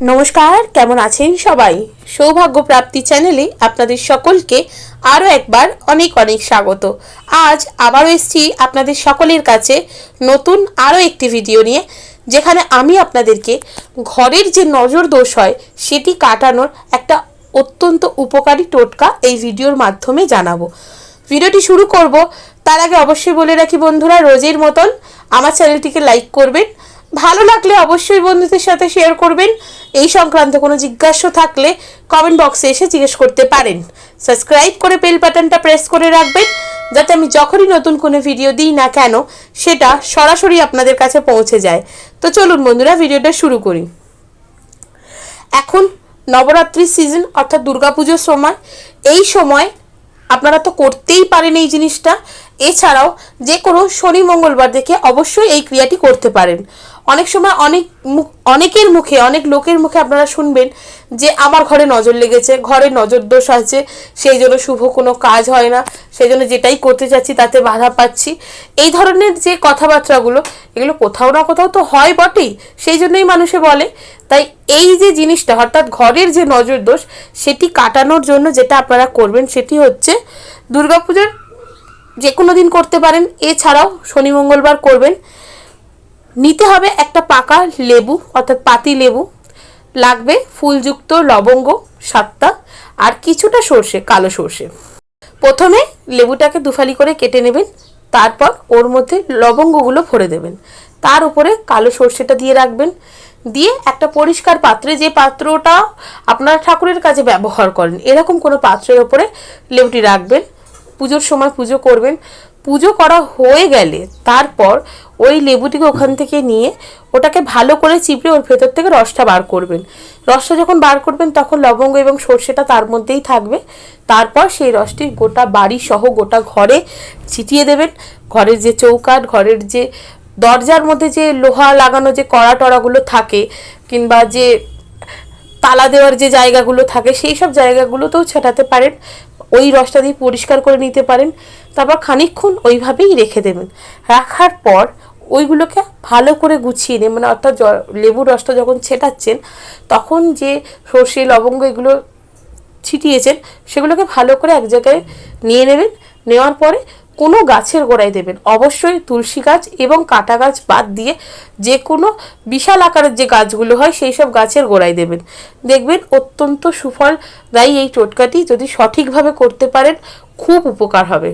নমস্কার, কেমন আছেন সবাই? সৌভাগ্য প্রাপ্তি চ্যানেলে আপনাদের সকলকে আরও একবার অনেক অনেক স্বাগত। আজ আবারও এসেছি আপনাদের সকলের কাছে নতুন আরও একটি ভিডিও নিয়ে, যেখানে আমি আপনাদেরকে ঘরের যে নজর দোষ হয়, সেটি কাটানোর একটা অত্যন্ত উপকারী টোটকা এই ভিডিওর মাধ্যমে জানাব। ভিডিওটি শুরু করব, তার আগে অবশ্যই বলে রাখি বন্ধুরা, রোজের মতন আমার চ্যানেলটিকে লাইক করবেন, ভালো লাগলে অবশ্যই বন্ধুদের সাথে শেয়ার করবেন এই সংক্রান্ত কোনো জিজ্ঞাসা থাকলে কমেন্ট বক্সে এসে জিজ্ঞেস করতে পারেন। সাবস্ক্রাইব করে বেল বাটনটা প্রেস করে রাখবেন, যাতে আমি যখনই নতুন কোনো ভিডিও দিই না কেন, সেটা সরাসরি আপনাদের কাছে পৌঁছে যায়। তো চলুন বন্ধুরা, ভিডিওটা শুরু করি। এখন নবরাত্রির সিজন অর্থাৎ দুর্গাপুজোর সময়, এই সময় আপনারা তো করতেই পারেন এই জিনিসটা। এছাড়াও যে কোনো শনি মঙ্গলবার দেখে অবশ্যই এই ক্রিয়াটি করতে পারেন। অনেক সময় অনেক অনেকের মুখে, অনেক লোকের মুখে আপনারা শুনবেন যে আমার ঘরে নজর লেগেছে, ঘরে নজর দোষ আছে, সেই জন্য শুভ কোনো কাজ হয় না, সেই জন্য যেটাই করতে চাচ্ছি তাতে বাধা পাচ্ছি। এই ধরনের যে কথাবার্তাগুলো, এগুলো কোথাও না কোথাও তো হয় বটেই। সেই জন্যই মানুষে বলে তাই এই যে জিনিসটা, অর্থাৎ ঘরের যে নজর দোষ, সেটি কাটানোর জন্য যেটা আপনারা করবেন সেটি হচ্ছে দুর্গাপূজার যে কোনো দিন করতে পারেন। এছাড়াও শনি মঙ্গলবার করবেন। নিতে হবে একটা পাকা লেবু, অর্থাৎ পাতি লেবু। লাগবে ফুলযুক্ত লবঙ্গ, সাতটা, আর কিছুটা সর্ষে, কালো সর্ষে। প্রথমে লেবুটাকে দুফালি করে কেটে নেবেন, তারপর ওর মধ্যে লবঙ্গগুলো ভরে দেবেন। তার উপরে কালো সর্ষেটা দিয়ে রাখবেন। দিয়ে একটা পরিষ্কার পাত্রে যে পাত্রটা আপনারা ঠাকুরের কাজে ব্যবহার করেন, এরকম কোনো পাত্রের ওপরে লেবুটি রাখবেন। পুজোর সময় পুজো করবেন। পুজো করা হয়ে গেলে তারপর ওই লেবুটিকে ওখান থেকে নিয়ে ওটাকে ভালো করে চিপড়ে ওর ভেতর থেকে রসটা বার করবেন। রসটা যখন বার করবেন তখন লবঙ্গ এবং সর্ষেটা তার মধ্যেই থাকবে। তারপর সেই রসটি গোটা বাড়ি সহ গোটা ঘরে ছিটিয়ে দেবেন। ঘরের যে চৌকাঠ, ঘরের যে দরজার মধ্যে যে লোহা লাগানো যে কড়া টড়াগুলো থাকে কিংবা যে তালা দেওয়ার যে জায়গাগুলো থাকে, সেই সব জায়গাগুলোতেও ছেটাতে পারেন। ওই রসটা দিয়ে পরিষ্কার করে নিতে পারেন। তারপর খানিকক্ষণ ওইভাবেই রেখে দেবেন। রাখার পর ওইগুলোকে ভালো করে গুছিয়ে নেবেন মানে অর্থাৎ জ- লেবুর রসটা যখন ছেটাচ্ছেন, তখন যে সর্ষে, লবঙ্গ এগুলো ছিটিয়েছেন, সেগুলোকে ভালো করে এক জায়গায় নিয়ে নেবেন। নেওয়ার পরে কোনো গাছের গোড়ায় দেবেন। অবশ্যই তুলসী গাছ এবং কাটা গাছ বাদ দিয়ে যে কোনো বিশাল আকারের যে গাছগুলো হয়, সেই সব গাছের গোড়ায় দেবেন। দেখবেন অত্যন্ত সুফল দায়ী এই টোটকাটি। যদি সঠিকভাবে করতে পারেন, খুব উপকার হবে।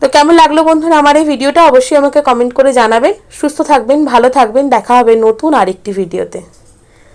তো কেমন লাগল বন্ধুরা আমার এই ভিডিওটা? অবশ্যই আমাকে কমেন্ট করে জানাবেন। সুস্থ থাকবেন, ভালো থাকবেন। দেখা হবে নতুন আরেকটি ভিডিওতে।